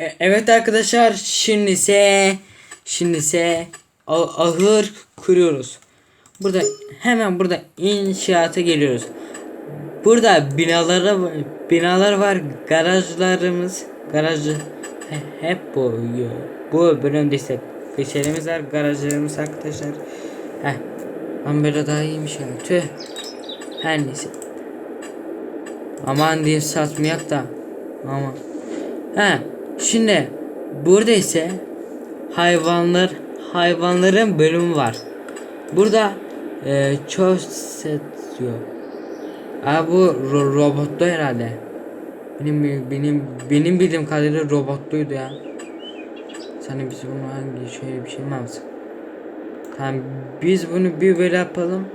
E- evet arkadaşlar şimdi ise şimdi ise ahır kuruyoruz. Burada hemen burada inşaata geliyoruz. Burada binalara binalar var, garajlarımız, garaj he- hep bu bu bölümde ise peşerimiz var, garajlarımız arkadaşlar. Heh. Ama böyle daha iyiymiş ya. Tüh. Her neyse. Aman diyeyim satmayak da. Aman. He. Şimdi burada ise hayvanlar hayvanların bölümü var. Burada e, çok set diyor. Aa bu ro robotlu herhalde. Benim benim benim bildiğim kadarıyla robotluydu ya. Sana biz bunu hangi şöyle bir şey mi yapsak? Tamam biz bunu bir böyle yapalım.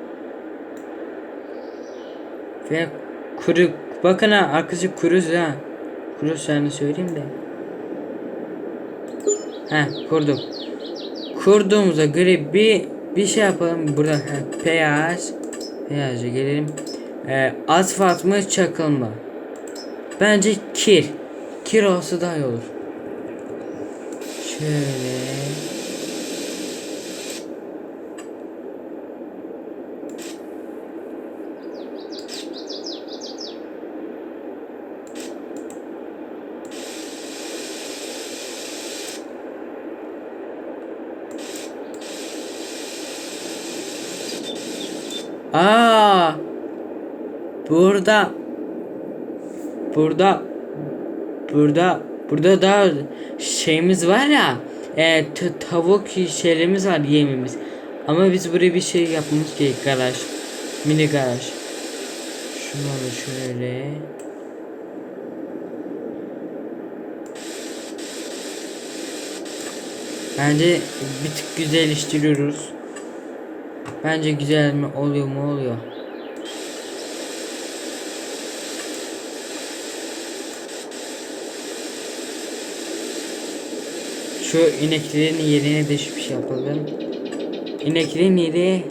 Ve kuru bakın ha arkası kuruz ha. Kuruz yani söyleyeyim de. He kurduk. Kurduğumuza göre bir bir şey yapalım. Burada he, peyaj peyaja gelelim. Ee, asfalt mı çakıl mı? Bence kir. Kir olsa daha iyi olur. Şöyle. Aa! Burada. Burada. Burada. Burada da şeyimiz var ya e, tavuk şeylerimiz var yemimiz. Ama biz buraya bir şey yapmamız gerek garaj. Mini garaj. Da şöyle. Bence bir tık güzelleştiriyoruz bence güzel mi oluyor mu oluyor Şu ineklerin yerine de bir şey yapalım. İneklerin yeri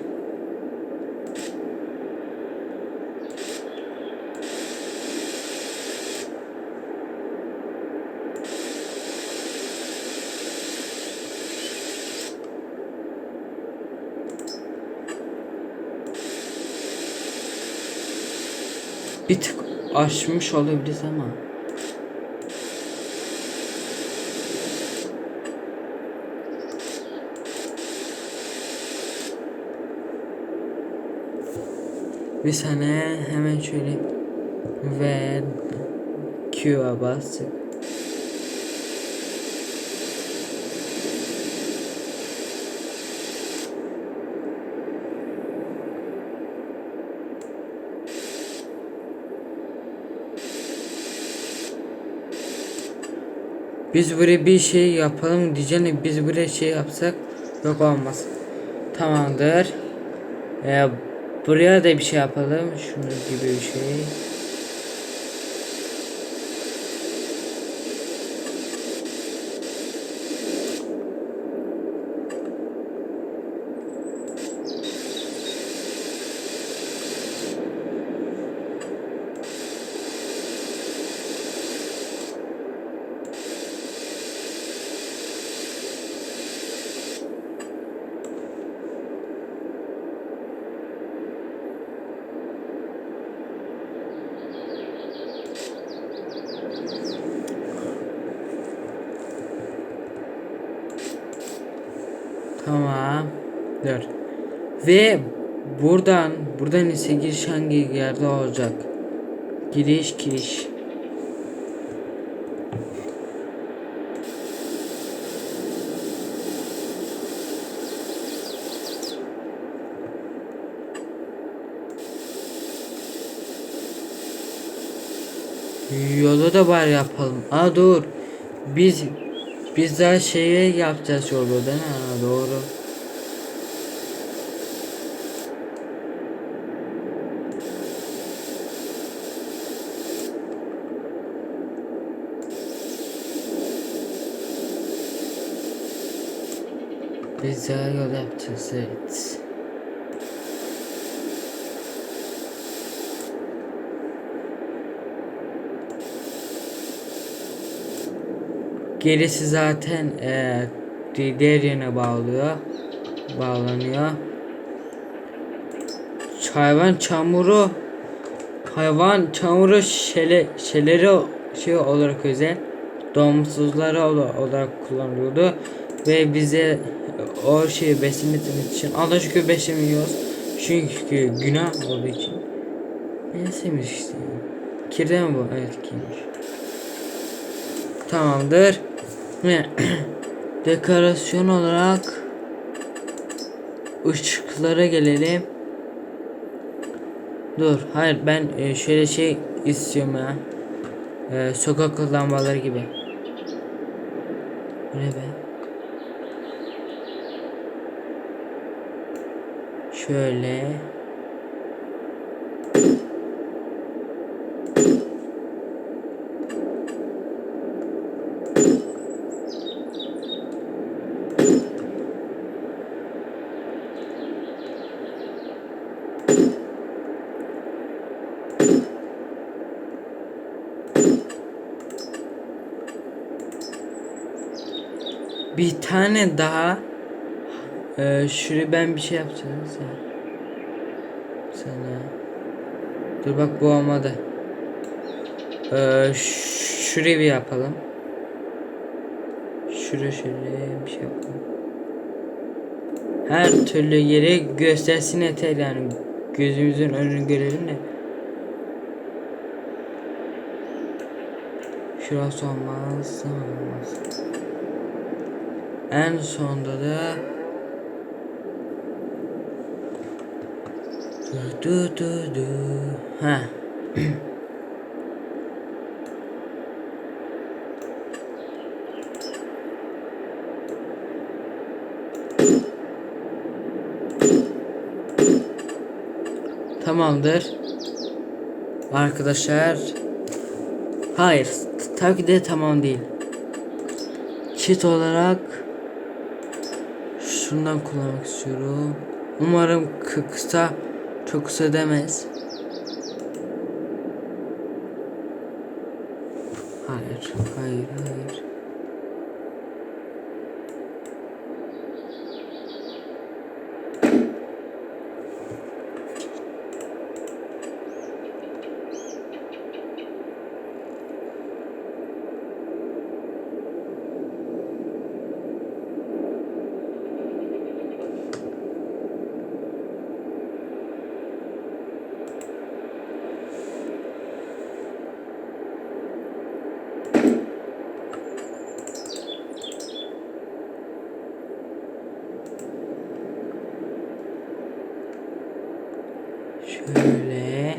bir tık aşmış olabiliriz ama. Bir saniye hemen şöyle ve Q'a bastık. Biz buraya bir şey yapalım diyeceğim biz buraya şey yapsak yok olmaz. Tamamdır. Ee, buraya da bir şey yapalım. Şunu gibi bir şey. Tamam. Dur. Ve buradan buradan ise giriş hangi yerde olacak? Giriş giriş. Yolu da bari yapalım. Aa dur. Biz biz daha şeye yapacağız yolu değil mi? Ha, doğru. Biz daha yol yapacağız evet. Gerisi zaten e, di- diğer yerine bağlıyor. Bağlanıyor. Hayvan çamuru hayvan çamuru şele, şeleri şey olarak özel doğumsuzları ola- olarak kullanılıyordu ve bize o şeyi beslemediğimiz için Allah şükür beslemiyoruz çünkü günah olduğu için beslemiş işte mi bu evet kirmiş tamamdır dekorasyon olarak ışıklara gelelim Dur, hayır ben e, şöyle şey istiyorum ya. E, sokak lambaları gibi. Bu ne be? Şöyle. Bir tane daha ee, şuraya ben bir şey yapacağım sen. Sana. Dur bak bu olmadı. Ee, şuraya bir yapalım. Şuraya şöyle bir şey yapalım. Her türlü yeri göstersin yeter yani. Gözümüzün önünü görelim de. Şurası olmaz, olmaz. En sonda da du du du du ha Tamamdır. Arkadaşlar. Hayır. Tabii ki de tamam değil. Çit olarak şundan kullanmak istiyorum. Umarım kı- kısa çok kısa demez. Hayır, hayır, hayır. Şöyle.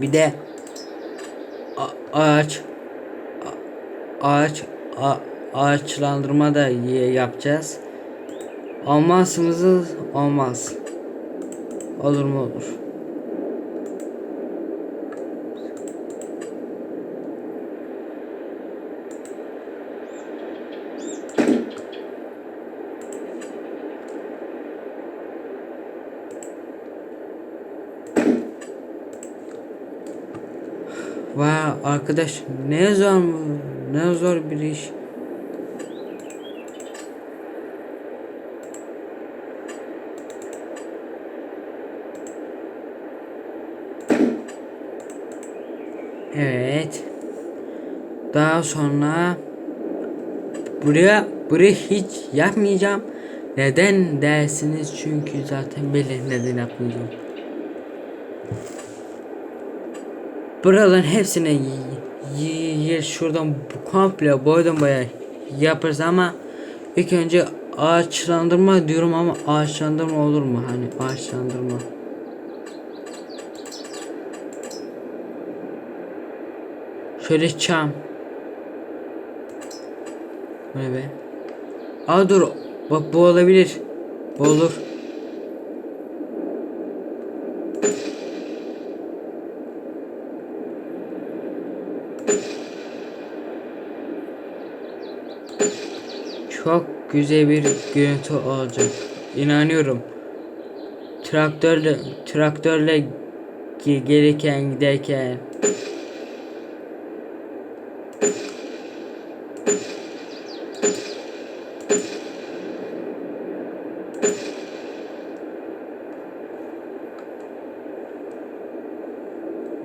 Bir de a- ağaç a- ağaç a- ağaçlandırma da yapacağız. Olmazsınız olmaz. Olur mu olur. Arkadaş ne zor mu? Ne zor bir iş. Evet. Daha sonra buraya buraya hiç yapmayacağım. Neden dersiniz? Çünkü zaten belli neden yapmayacağım. Buraların hepsine y- y- y- şuradan komple boydan boya yaparız ama ilk önce ağaçlandırma diyorum ama ağaçlandırma olur mu? Hani ağaçlandırma. Şöyle çam. Ne be? Aa dur. Bak bu olabilir. Bu olur. çok güzel bir görüntü olacak. İnanıyorum. Traktörle traktörle gelirken giderken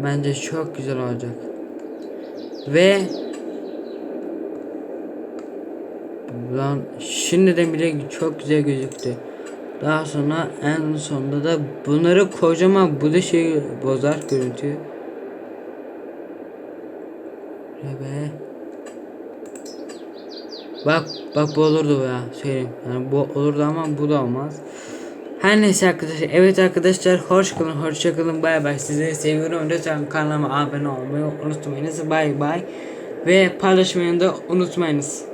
Bence çok güzel olacak. Ve Lan şimdiden bile çok güzel gözüktü. Daha sonra en sonunda da bunları kocaman bu da şey bozar görüntüyü. Ve Bak bak bu olurdu ya söyleyeyim. Yani bu olurdu ama bu da olmaz. Her neyse arkadaşlar. Evet arkadaşlar hoş kalın hoşça kalın bay bay. Sizleri seviyorum. Lütfen kanalıma abone olmayı unutmayınız. Bay bay. Ve paylaşmayı da unutmayınız.